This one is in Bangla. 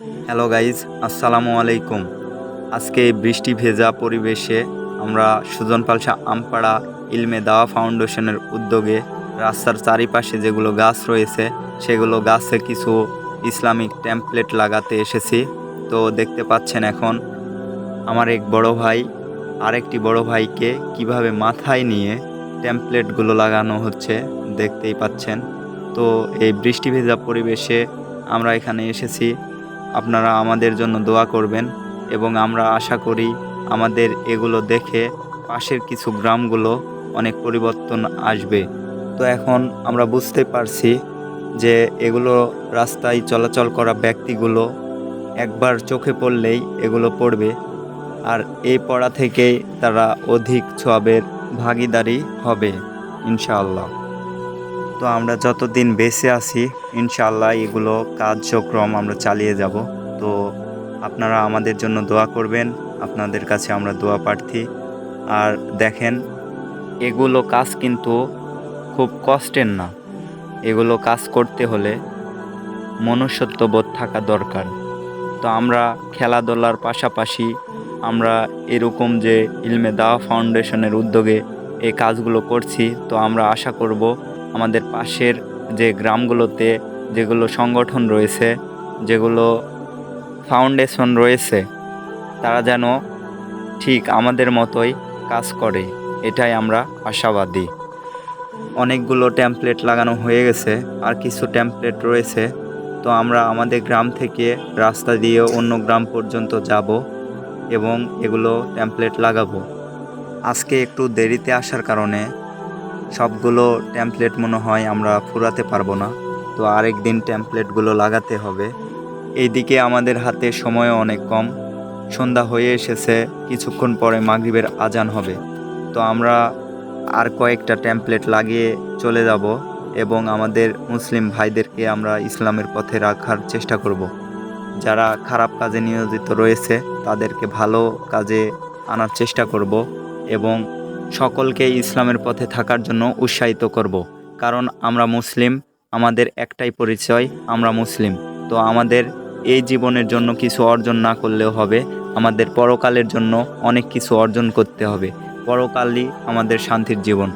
হ্যালো গাইজ আসসালামু আলাইকুম আজকে বৃষ্টি ভেজা পরিবেশে আমরা সুজন পালসা আমপাড়া ইলমে দাওয়া ফাউন্ডেশনের উদ্যোগে রাস্তার চারিপাশে যেগুলো গাছ রয়েছে, সেগুলো গাছে কিছু ইসলামিক টেমপ্লেট লাগাতে এসেছি। তো দেখতে পাচ্ছেন এখন আমার এক বড় ভাই, আরেকটি বড় ভাইকে কীভাবে মাথায় নিয়ে টেমপ্লেটগুলো লাগানো হচ্ছে দেখতেই পাচ্ছেন। তো এই বৃষ্টি ভেজা পরিবেশে আমরা এখানে এসেছি। আপনারা আমাদের জন্য দোয়া করবেন এবং আমরা আশা করি আমাদের এগুলো দেখে পাশের কিছু গ্রামগুলো অনেক পরিবর্তন আসবে। তো এখন আমরা বুঝতে পারছি যে এগুলো রাস্তায় চলাচল করা ব্যক্তিগুলো একবার চোখে পড়লেই এগুলো পড়বে আর এই পড়া থেকেই তারা অধিক ছোয়াবের ভাগিদারি হবে, ইনশাআল্লাহ। তো আমরা যতদিন বেঁচে আছি ইনশাল্লাহ এগুলো কার্যক্রম আমরা চালিয়ে যাব। তো আপনারা আমাদের জন্য দোয়া করবেন, আপনাদের কাছে আমরা দোয়া প্রার্থী। আর দেখেন, এগুলো কাজ কিন্তু খুব কষ্টের না। এগুলো কাজ করতে হলে মনুষ্যত্ববোধ থাকা দরকার। তো আমরা খেলাধুলার পাশাপাশি আমরা এরকম যে ইলমে দাওয়া ফাউন্ডেশনের উদ্যোগে এই কাজগুলো করছি, তো আমরা আশা করব আমাদের পাশের যে গ্রামগুলোতে যেগুলো সংগঠন রয়েছে, যেগুলো ফাউন্ডেশন রয়েছে, তারা যেন ঠিক আমাদের মতোই কাজ করে, এটাই আমরা আশাবাদী। অনেকগুলো ট্যাম্পলেট লাগানো হয়ে গেছে, আর কিছু ট্যাম্পলেট রয়েছে। তো আমরা আমাদের গ্রাম থেকে রাস্তা দিয়ে অন্য গ্রাম পর্যন্ত যাব এবং এগুলো ট্যাম্পলেট লাগাবো। আজকে একটু দেরিতে আসার কারণে সবগুলো ট্যাম্পলেট মনে হয় আমরা ফুরাতে পারব না। তো আরেক দিন ট্যাম্পলেটগুলো লাগাতে হবে। এইদিকে আমাদের হাতে সময়ও অনেক কম। সন্ধ্যা হয়ে এসেছে, কিছুক্ষণ পরে মাগরিবের আজান হবে। তো আমরা আর কয়েকটা ট্যাম্পলেট লাগিয়ে চলে যাব এবং আমাদের মুসলিম ভাইদেরকে আমরা ইসলামের পথে রাখার চেষ্টা করব। যারা খারাপ কাজে নিয়োজিত রয়েছে, তাদেরকে ভালো কাজে আনার চেষ্টা করব এবং সকলকে ইসলামের পথে থাকার জন্য উৎসাহিত করব। কারণ আমরা মুসলিম, আমাদের একটাই পরিচয়, আমরা মুসলিম। তো আমাদের এই জীবনের জন্য কিছু অর্জন না করলেও হবে। আমাদের পরকালের জন্য অনেক কিছু অর্জন করতে হবে। পরকালই আমাদের শান্তির জীবন।